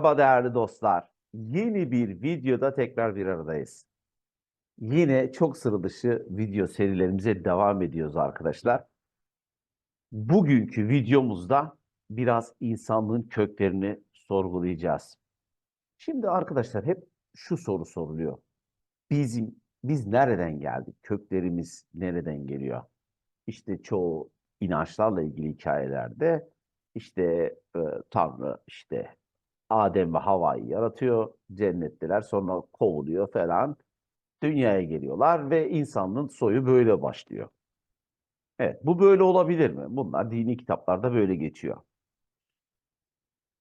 Merhaba değerli dostlar. Yeni bir videoda tekrar bir aradayız. Yine çok sıra dışı video serilerimize devam ediyoruz arkadaşlar. Bugünkü videomuzda biraz insanlığın köklerini sorgulayacağız. Şimdi arkadaşlar hep şu soru soruluyor. Bizim biz nereden geldik? Köklerimiz nereden geliyor? İşte çoğu inançlarla ilgili hikayelerde işte e, Tanrı işte Adem ve Havva'yı yaratıyor. Cennetteler sonra kovuluyor falan. Dünyaya geliyorlar ve insanlığın soyu böyle başlıyor. Evet, bu böyle olabilir mi? Bunlar dini kitaplarda böyle geçiyor.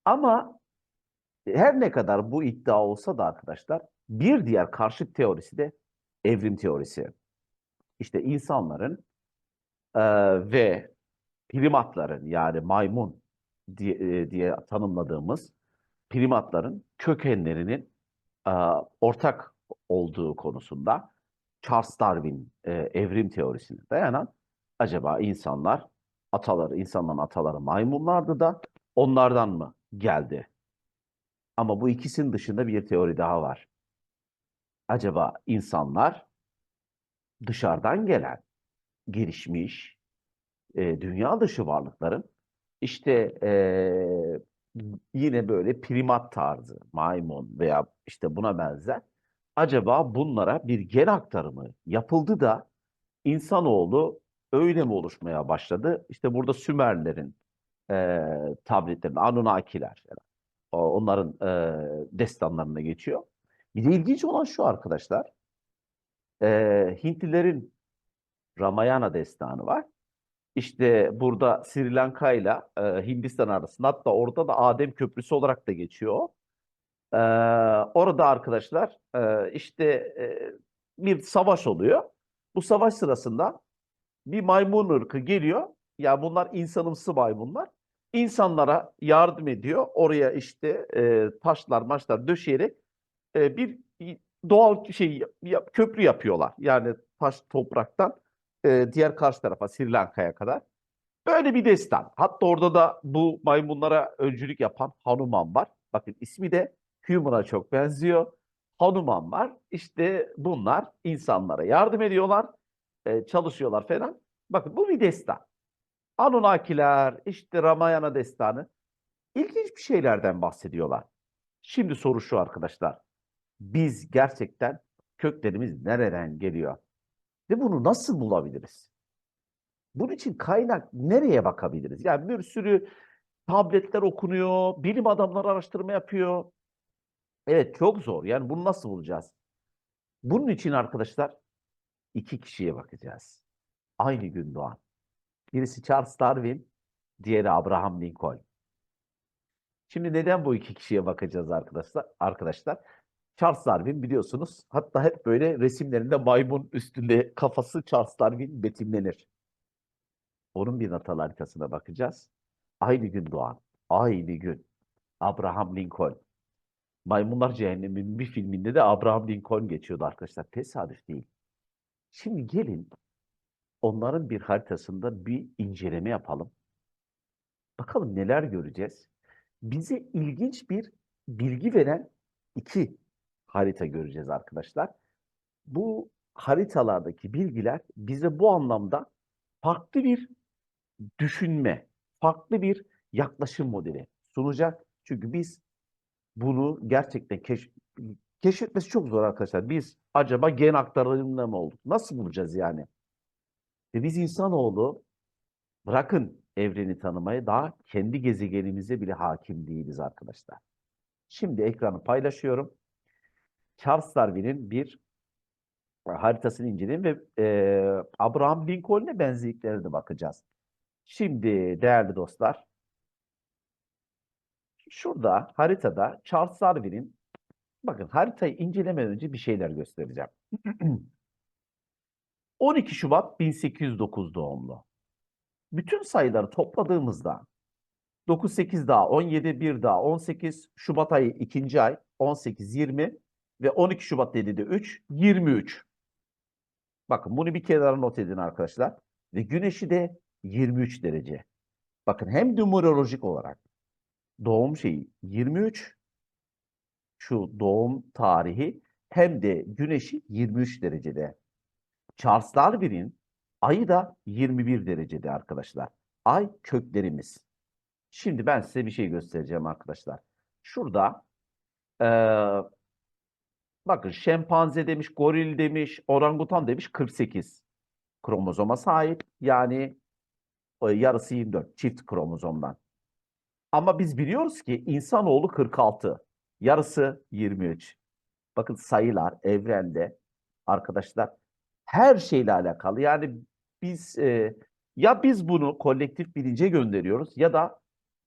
Ama her ne kadar bu iddia olsa da arkadaşlar bir diğer karşıt teorisi de evrim teorisi. İşte insanların e, ve primatların yani maymun diye, e, diye tanımladığımız primatların kökenlerinin e, ortak olduğu konusunda Charles Darwin e, evrim teorisine dayanan acaba insanlar ataları, insanların ataları maymunlardı da onlardan mı geldi? Ama bu ikisinin dışında bir teori daha var. Acaba insanlar dışarıdan gelen, gelişmiş, e, dünya dışı varlıkların işte e, yine böyle primat tarzı, maymun veya işte buna benzer. Acaba bunlara bir gen aktarımı yapıldı da insanoğlu öyle mi oluşmaya başladı? İşte burada Sümerlerin e, tabletlerin, Anunnakiler, onların e, destanlarına geçiyor. Bir de ilginç olan şu arkadaşlar, e, Hintlilerin Ramayana destanı var. İşte burada Sri Lanka ile e, Hindistan arasında hatta orada da Adem Köprüsü olarak da geçiyor. Ee, orada arkadaşlar e, işte e, bir savaş oluyor. Bu savaş sırasında bir maymun ırkı geliyor. Ya bunlar insanımsı maymunlar. İnsanlara yardım ediyor. Oraya işte e, taşlar maçlar döşeyerek e, bir doğal şey köprü yapıyorlar. Yani taş topraktan e, diğer karşı tarafa Sri Lanka'ya kadar. Böyle bir destan. Hatta orada da bu maymunlara öncülük yapan Hanuman var. Bakın ismi de Human'a çok benziyor. Hanuman var. İşte bunlar insanlara yardım ediyorlar, e, çalışıyorlar falan. Bakın bu bir destan. Anunnakiler, işte Ramayana destanı. İlginç bir şeylerden bahsediyorlar. Şimdi soru şu arkadaşlar. Biz gerçekten köklerimiz nereden geliyor? Ve bunu nasıl bulabiliriz? Bunun için kaynak nereye bakabiliriz? Yani bir sürü tabletler okunuyor, bilim adamları araştırma yapıyor. Evet çok zor. Yani bunu nasıl bulacağız? Bunun için arkadaşlar iki kişiye bakacağız. Aynı gün doğan. Birisi Charles Darwin, diğeri Abraham Lincoln. Şimdi neden bu iki kişiye bakacağız arkadaşlar? Arkadaşlar Charles Darwin biliyorsunuz hatta hep böyle resimlerinde maymun üstünde kafası Charles Darwin betimlenir. Onun bir natal haritasına bakacağız. Aynı gün doğan, aynı gün Abraham Lincoln. Maymunlar Cehennemi'nin bir filminde de Abraham Lincoln geçiyordu arkadaşlar. Tesadüf değil. Şimdi gelin onların bir haritasında bir inceleme yapalım. Bakalım neler göreceğiz. Bize ilginç bir bilgi veren iki harita göreceğiz arkadaşlar. Bu haritalardaki bilgiler bize bu anlamda farklı bir düşünme, farklı bir yaklaşım modeli sunacak. Çünkü biz bunu gerçekten keş keşfetmesi çok zor arkadaşlar. Biz acaba gen aktarımında mı olduk? Nasıl bulacağız yani? Ve biz insanoğlu bırakın evreni tanımayı daha kendi gezegenimize bile hakim değiliz arkadaşlar. Şimdi ekranı paylaşıyorum. Charles Darwin'in bir haritasını inceleyin ve e, Abraham Lincoln'e benzerliklerine bakacağız. Şimdi değerli dostlar, şurada haritada Charles Darwin'in bakın haritayı incelemeden önce bir şeyler göstereceğim. 12 Şubat 1809 doğumlu. Bütün sayıları topladığımızda 9, 8 daha, 17, 1 daha, 18, Şubat ayı 2. ay, 18, 20 ve 12 Şubat dedi de 3, 23. Bakın bunu bir kenara not edin arkadaşlar. Ve güneşi de 23 derece. Bakın hem numerolojik olarak doğum şeyi 23 şu doğum tarihi hem de güneşi 23 derecede. Charles Darwin'in ayı da 21 derecede arkadaşlar. Ay köklerimiz. Şimdi ben size bir şey göstereceğim arkadaşlar. Şurada eee, bakın şempanze demiş, goril demiş, orangutan demiş 48 kromozoma sahip. Yani e, yarısı 24 çift kromozomdan. Ama biz biliyoruz ki insanoğlu 46. Yarısı 23. Bakın sayılar evrende arkadaşlar her şeyle alakalı. Yani biz e, ya biz bunu kolektif bilince gönderiyoruz ya da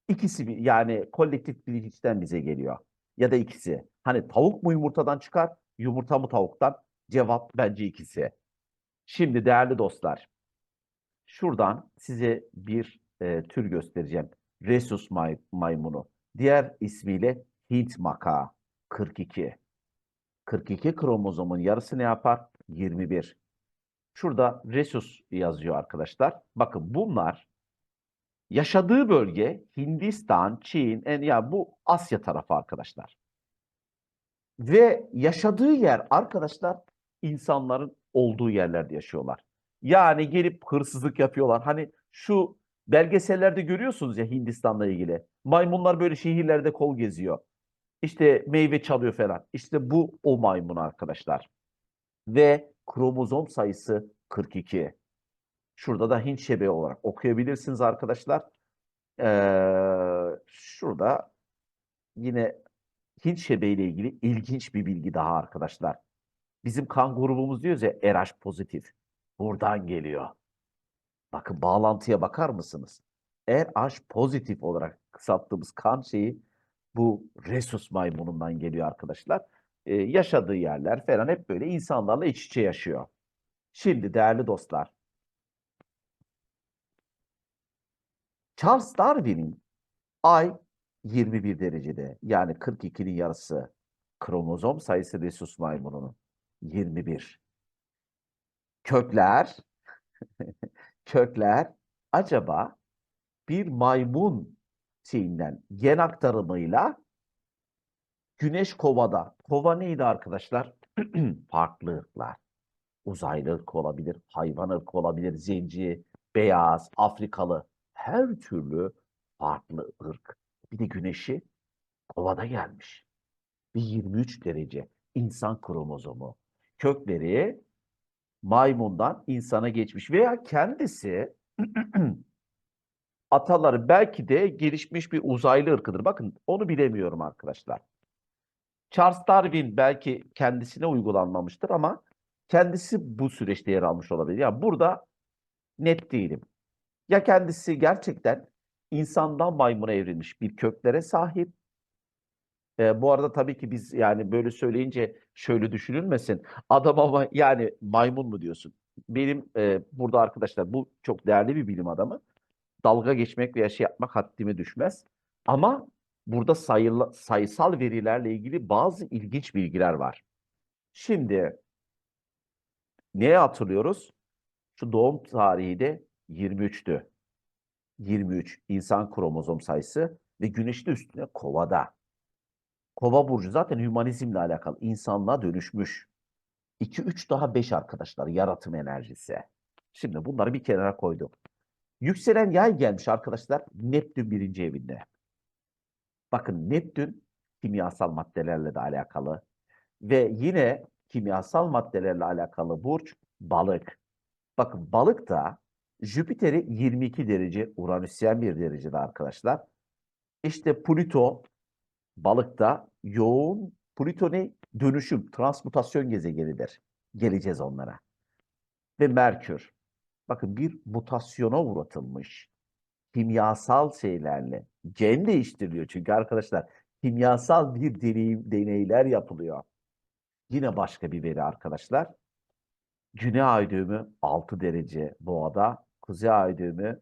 ikisi yani kolektif bilinçten bize geliyor. Ya da ikisi. Hani tavuk mu yumurtadan çıkar, yumurta mı tavuktan? Cevap bence ikisi. Şimdi değerli dostlar, şuradan size bir e, tür göstereceğim. Rhesus may- maymunu. Diğer ismiyle Hint makağı 42. 42 kromozomun yarısı ne yapar? 21. Şurada Rhesus yazıyor arkadaşlar. Bakın bunlar yaşadığı bölge Hindistan, Çin, en ya bu Asya tarafı arkadaşlar. Ve yaşadığı yer arkadaşlar insanların olduğu yerlerde yaşıyorlar. Yani gelip hırsızlık yapıyorlar. Hani şu belgesellerde görüyorsunuz ya Hindistan'la ilgili. Maymunlar böyle şehirlerde kol geziyor. İşte meyve çalıyor falan. İşte bu o maymun arkadaşlar. Ve kromozom sayısı 42. Şurada da Hint şebeği olarak okuyabilirsiniz arkadaşlar. Ee, şurada yine Hint şebeği ile ilgili ilginç bir bilgi daha arkadaşlar. Bizim kan grubumuz diyoruz ya RH pozitif. Buradan geliyor. Bakın bağlantıya bakar mısınız? RH pozitif olarak kısalttığımız kan şeyi bu Rhesus maymunundan geliyor arkadaşlar. Ee, yaşadığı yerler falan hep böyle insanlarla iç içe yaşıyor. Şimdi değerli dostlar, Charles Darwin'in ay 21 derecede yani 42'nin yarısı kromozom sayısı Rhesus maymununun 21. Kökler kökler acaba bir maymun şeyinden gen aktarımıyla Güneş kovada. Kova neydi arkadaşlar? Farklı ırklar. Uzaylı ırk olabilir, hayvan ırk olabilir, zenci, beyaz, Afrikalı. Her türlü farklı ırk. Bir de güneşi kovada gelmiş. Bir 23 derece insan kromozomu. Kökleri maymundan insana geçmiş veya kendisi ataları belki de gelişmiş bir uzaylı ırkıdır. Bakın onu bilemiyorum arkadaşlar. Charles Darwin belki kendisine uygulanmamıştır ama kendisi bu süreçte yer almış olabilir. Yani burada net değilim. Ya kendisi gerçekten insandan maymuna evrilmiş bir köklere sahip. Ee, bu arada tabii ki biz yani böyle söyleyince şöyle düşünülmesin. Adam ama yani maymun mu diyorsun? Benim e, burada arkadaşlar bu çok değerli bir bilim adamı. Dalga geçmek veya şey yapmak haddime düşmez. Ama burada sayıla, sayısal verilerle ilgili bazı ilginç bilgiler var. Şimdi neye hatırlıyoruz? Şu doğum tarihi de 23'tü. 23 insan kromozom sayısı ve güneşin üstüne kovada. Kova burcu zaten hümanizmle alakalı. insanlığa dönüşmüş. 2, 3 daha 5 arkadaşlar yaratım enerjisi. Şimdi bunları bir kenara koydum. Yükselen yay gelmiş arkadaşlar Neptün birinci evinde. Bakın Neptün kimyasal maddelerle de alakalı ve yine kimyasal maddelerle alakalı burç balık. Bakın balık da Jüpiter'i 22 derece Uranüsyen bir derecede arkadaşlar. İşte Plüto balıkta yoğun Plüto ne? Dönüşüm, transmutasyon gezegenidir. Geleceğiz onlara. Ve Merkür. Bakın bir mutasyona uğratılmış kimyasal şeylerle gen değiştiriliyor çünkü arkadaşlar kimyasal bir deneyim, deneyler yapılıyor. Yine başka bir veri arkadaşlar. Güney ay düğümü 6 derece boğada, kuzey ay düğümü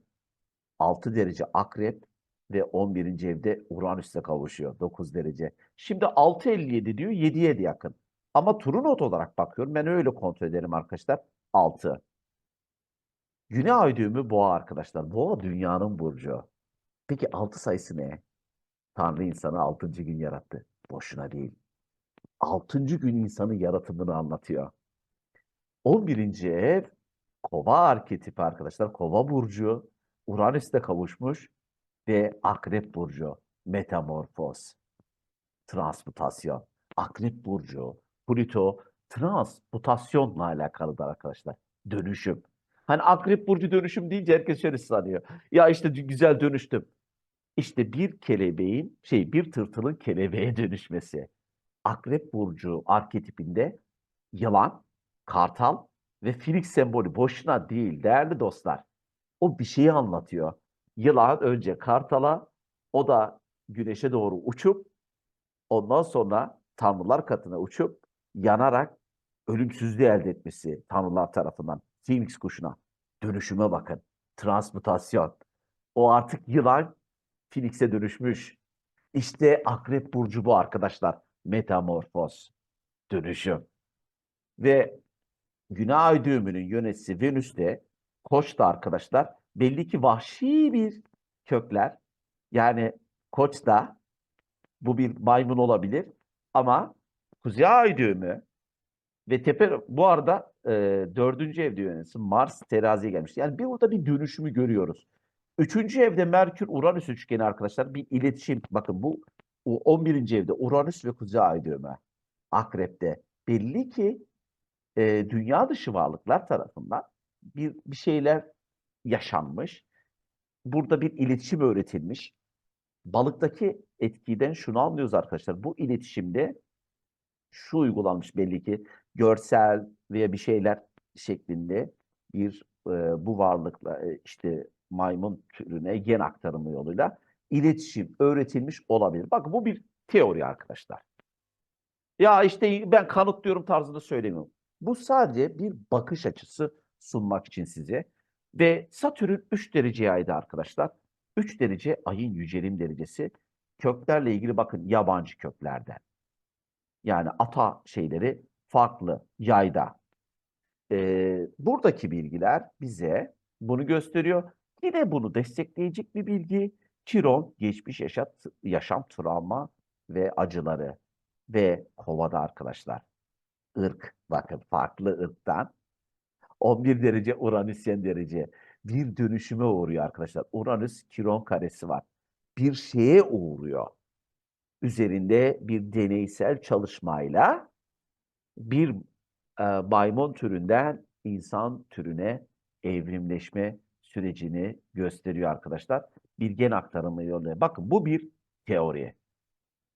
6 derece akrep ve 11. evde Uranüs'le kavuşuyor 9 derece. Şimdi 6.57 diyor 7'ye de yakın. Ama true not olarak bakıyorum. Ben öyle kontrol ederim arkadaşlar. 6. Güney ay düğümü boğa arkadaşlar. Boğa dünyanın burcu. Peki 6 sayısı ne? Tanrı insanı altıncı gün yarattı. Boşuna değil. Altıncı gün insanın yaratımını anlatıyor. 11. ev kova arketipi arkadaşlar. Kova burcu. Uranüs'te kavuşmuş ve akrep burcu. Metamorfoz. Transmutasyon. Akrep burcu. Plüto transmutasyonla alakalıdır arkadaşlar. Dönüşüm. Hani akrep burcu dönüşüm deyince herkes şöyle sanıyor. Ya işte güzel dönüştüm. İşte bir kelebeğin, şey bir tırtılın kelebeğe dönüşmesi. Akrep burcu arketipinde yılan, kartal ve filik sembolü boşuna değil değerli dostlar. O bir şeyi anlatıyor. Yılan önce kartala, o da güneşe doğru uçup ondan sonra tanrılar katına uçup yanarak ölümsüzlüğü elde etmesi tanrılar tarafından. Phoenix kuşuna. Dönüşüme bakın. Transmutasyon. O artık yılan Phoenix'e dönüşmüş. İşte Akrep Burcu bu arkadaşlar. Metamorfoz. Dönüşüm. Ve Güney Ay düğümünün yöneticisi Venüs'te Koç'ta arkadaşlar belli ki vahşi bir kökler. Yani Koç'ta bu bir maymun olabilir ama Kuzey Ay düğümü ve tepe bu arada e, dördüncü evde yöneticisi Mars teraziye gelmiş. Yani bir burada bir dönüşümü görüyoruz. Üçüncü evde Merkür Uranüs üçgeni arkadaşlar bir iletişim. Bakın bu o 11. evde Uranüs ve Kuzey Ay düğümü. Akrep'te. Belli ki e, dünya dışı varlıklar tarafından bir, bir şeyler yaşanmış. Burada bir iletişim öğretilmiş. Balıktaki etkiden şunu anlıyoruz arkadaşlar. Bu iletişimde şu uygulanmış belli ki görsel veya bir şeyler şeklinde bir e, bu varlıkla e, işte maymun türüne gen aktarımı yoluyla iletişim öğretilmiş olabilir. Bakın bu bir teori arkadaşlar. Ya işte ben kanıtlıyorum tarzında söylemiyorum. Bu sadece bir bakış açısı sunmak için size. Ve Satürn 3 dereceye aydı arkadaşlar. 3 derece ayın yücelim derecesi. Köklerle ilgili bakın yabancı köklerden. Yani ata şeyleri farklı yayda. Ee, buradaki bilgiler bize bunu gösteriyor. Yine bunu destekleyecek bir bilgi. Kiron geçmiş yaşat, yaşam travma ve acıları ve kovada arkadaşlar. Irk bakın farklı ırktan 11 derece Uranüsyen derece bir dönüşüme uğruyor arkadaşlar. Uranüs Kiron karesi var. Bir şeye uğruyor. Üzerinde bir deneysel çalışmayla bir e, maymun türünden insan türüne evrimleşme sürecini gösteriyor arkadaşlar. Bir gen aktarımı yoluyla. Bakın bu bir teori.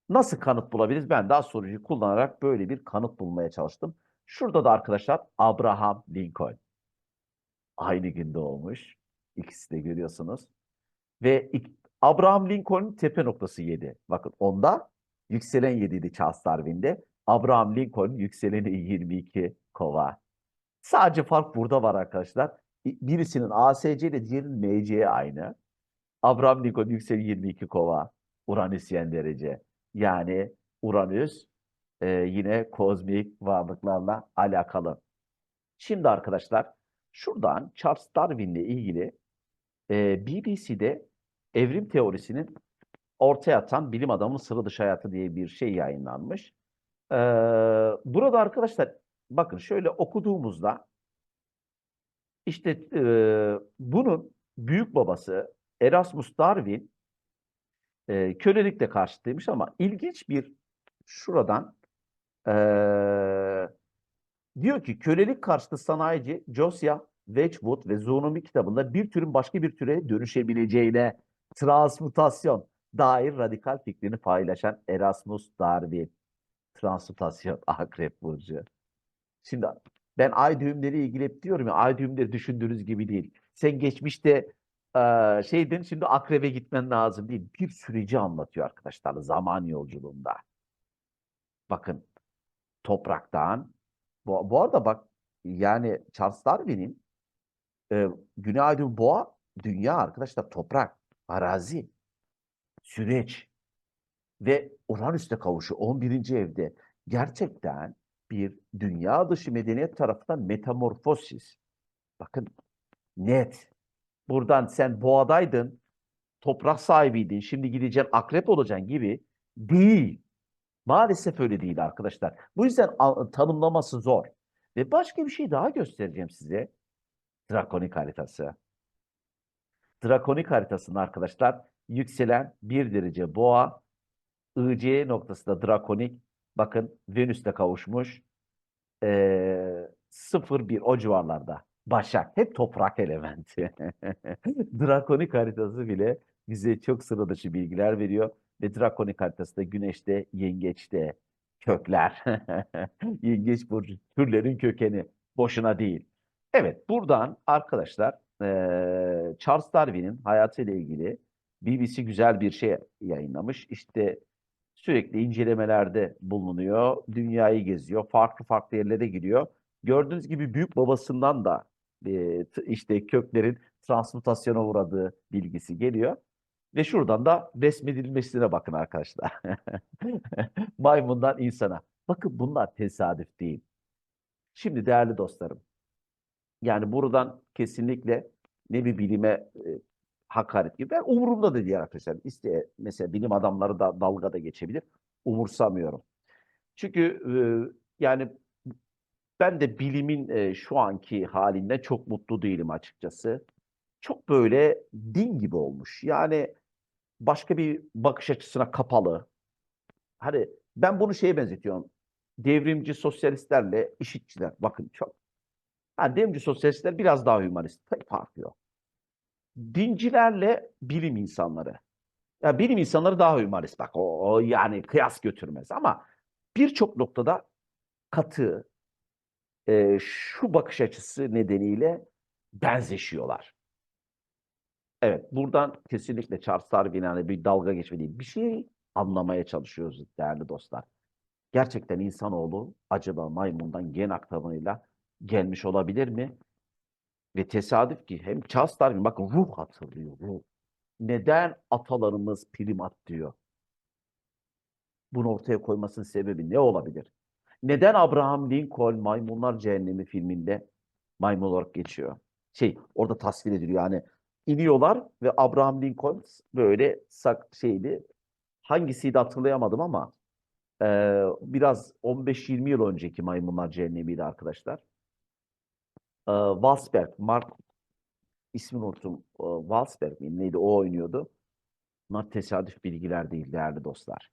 Nasıl kanıt bulabiliriz? Ben de astrolojiyi kullanarak böyle bir kanıt bulmaya çalıştım. Şurada da arkadaşlar Abraham Lincoln. Aynı günde olmuş. İkisi de görüyorsunuz. Ve Abraham Lincoln'un tepe noktası 7. Bakın onda yükselen 7 idi Charles Darwin'de. Abraham Lincoln yükseleni 22 kova. Sadece fark burada var arkadaşlar. Birisinin ASC ile diğerinin MC aynı. Abraham Lincoln yükseli 22 kova. Uranüsyen derece. Yani Uranüs e, yine kozmik varlıklarla alakalı. Şimdi arkadaşlar şuradan Charles Darwin'le ilgili e, BBC'de evrim teorisinin ortaya atan bilim adamının sıra dışı hayatı diye bir şey yayınlanmış. E, burada arkadaşlar bakın şöyle okuduğumuzda işte e, bunun büyük babası Erasmus Darwin e, kölelikle karşıtıymış ama ilginç bir şuradan e, diyor ki kölelik karşıtı sanayici Josiah Wedgwood ve Zoonomi kitabında bir türün başka bir türe dönüşebileceğine transmutasyon dair radikal fikrini paylaşan Erasmus Darwin. Transmutasyon akrep burcu. Şimdi ben ay düğümleri ilgili hep diyorum ya ay düğümleri düşündüğünüz gibi değil. Sen geçmişte eee şeydin şimdi akrebe gitmen lazım değil. Bir süreci anlatıyor arkadaşlar zaman yolculuğunda. Bakın topraktan bu, bu arada bak yani Charles Darwin'in e, Güney Ay düğümü boğa dünya arkadaşlar toprak, arazi, süreç ve Uranüs'te kavuşu 11. evde gerçekten bir dünya dışı medeniyet tarafından metamorfosis. Bakın net. Buradan sen boğadaydın, toprak sahibiydin, şimdi gideceksin akrep olacaksın gibi değil. Maalesef öyle değil arkadaşlar. Bu yüzden tanımlaması zor. Ve başka bir şey daha göstereceğim size. Drakonik haritası. Drakonik haritasında arkadaşlar yükselen bir derece boğa, IC noktası da drakonik. Bakın Venüs'te kavuşmuş. Ee, 0-1 o civarlarda. Başak. Hep toprak elementi. Drakonik haritası bile bize çok sıra dışı bilgiler veriyor. Ve drakonik haritası da güneşte, yengeçte, kökler. Yengeç burcu türlerin kökeni. Boşuna değil. Evet, buradan arkadaşlar eee, Charles Darwin'in hayatıyla ilgili BBC güzel bir şey yayınlamış. İşte sürekli incelemelerde bulunuyor, dünyayı geziyor, farklı farklı yerlere gidiyor. Gördüğünüz gibi büyük babasından da t- işte köklerin transmutasyona uğradığı bilgisi geliyor. Ve şuradan da resmedilmesine bakın arkadaşlar. Maymundan insana. Bakın bunlar tesadüf değil. Şimdi değerli dostlarım, yani buradan kesinlikle ne bir bilime e, hakaret gibi. Ben umurumda da değil arkadaşlar. İste, mesela bilim adamları da dalga da geçebilir. Umursamıyorum. Çünkü e, yani ben de bilimin e, şu anki halinden çok mutlu değilim açıkçası. Çok böyle din gibi olmuş. Yani başka bir bakış açısına kapalı. Hani ben bunu şeye benzetiyorum. Devrimci sosyalistlerle işitçiler. Bakın çok. Ha, devrimci sosyalistler biraz daha hümanist. Pek farkı yok. Dincilerle bilim insanları. Ya bilim insanları daha hümanist. Bak o, o yani kıyas götürmez ama birçok noktada katı e, şu bakış açısı nedeniyle benzeşiyorlar. Evet, buradan kesinlikle Charles Darwin yani bir dalga geçme değil. Bir şey anlamaya çalışıyoruz değerli dostlar. Gerçekten insanoğlu acaba maymundan gen aktarımıyla gelmiş olabilir mi? Ve tesadüf ki hem Charles Darwin bakın ruh hatırlıyor ruh. Neden atalarımız primat diyor? Bunu ortaya koymasının sebebi ne olabilir? Neden Abraham Lincoln Maymunlar Cehennemi filminde maymun olarak geçiyor? Şey orada tasvir ediliyor yani iniyorlar ve Abraham Lincoln böyle sak şeydi hangisiydi hatırlayamadım ama eee, biraz 15-20 yıl önceki Maymunlar Cehennemi'ydi arkadaşlar. Eee Wahlberg, Mark ismini unuttum. Eee, Wahlberg mi neydi o oynuyordu. Bunlar tesadüf bilgiler değil değerli dostlar.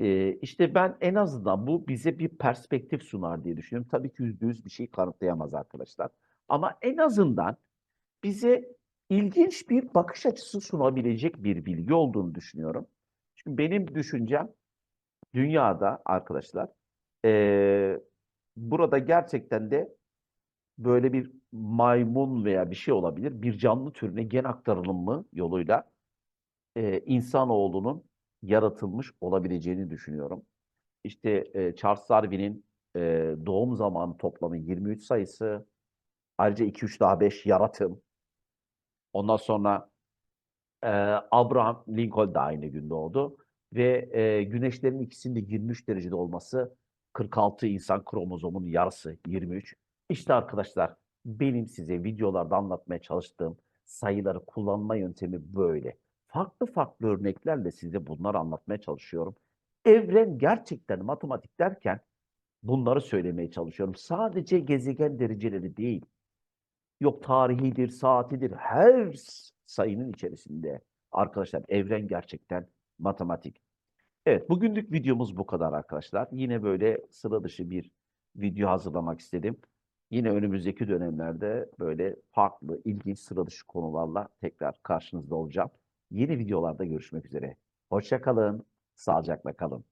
Eee, işte ben en azından bu bize bir perspektif sunar diye düşünüyorum. Tabii ki yüzde yüz bir şey kanıtlayamaz arkadaşlar. Ama en azından bize ilginç bir bakış açısı sunabilecek bir bilgi olduğunu düşünüyorum. Çünkü benim düşüncem dünyada arkadaşlar eee, burada gerçekten de böyle bir maymun veya bir şey olabilir. Bir canlı türüne gen aktarılımı yoluyla eee insanoğlunun yaratılmış olabileceğini düşünüyorum. İşte eee, Charles Darwin'in eee, doğum zamanı toplamı 23 sayısı. Ayrıca 2, 3 daha 5 yaratım. Ondan sonra eee, Abraham Lincoln da aynı gün doğdu. Ve eee, güneşlerin ikisinin de 23 derecede olması 46 insan kromozomun yarısı 23. İşte arkadaşlar benim size videolarda anlatmaya çalıştığım sayıları kullanma yöntemi böyle. Farklı farklı örneklerle size bunları anlatmaya çalışıyorum. Evren gerçekten matematik derken bunları söylemeye çalışıyorum. Sadece gezegen dereceleri değil. Yok tarihidir, saatidir. Her sayının içerisinde arkadaşlar evren gerçekten matematik. Evet, bugünlük videomuz bu kadar arkadaşlar. Yine böyle sıra dışı bir video hazırlamak istedim. Yine önümüzdeki dönemlerde böyle farklı, ilginç sıra dışı konularla tekrar karşınızda olacağım. Yeni videolarda görüşmek üzere. Hoşça kalın, sağlıcakla kalın.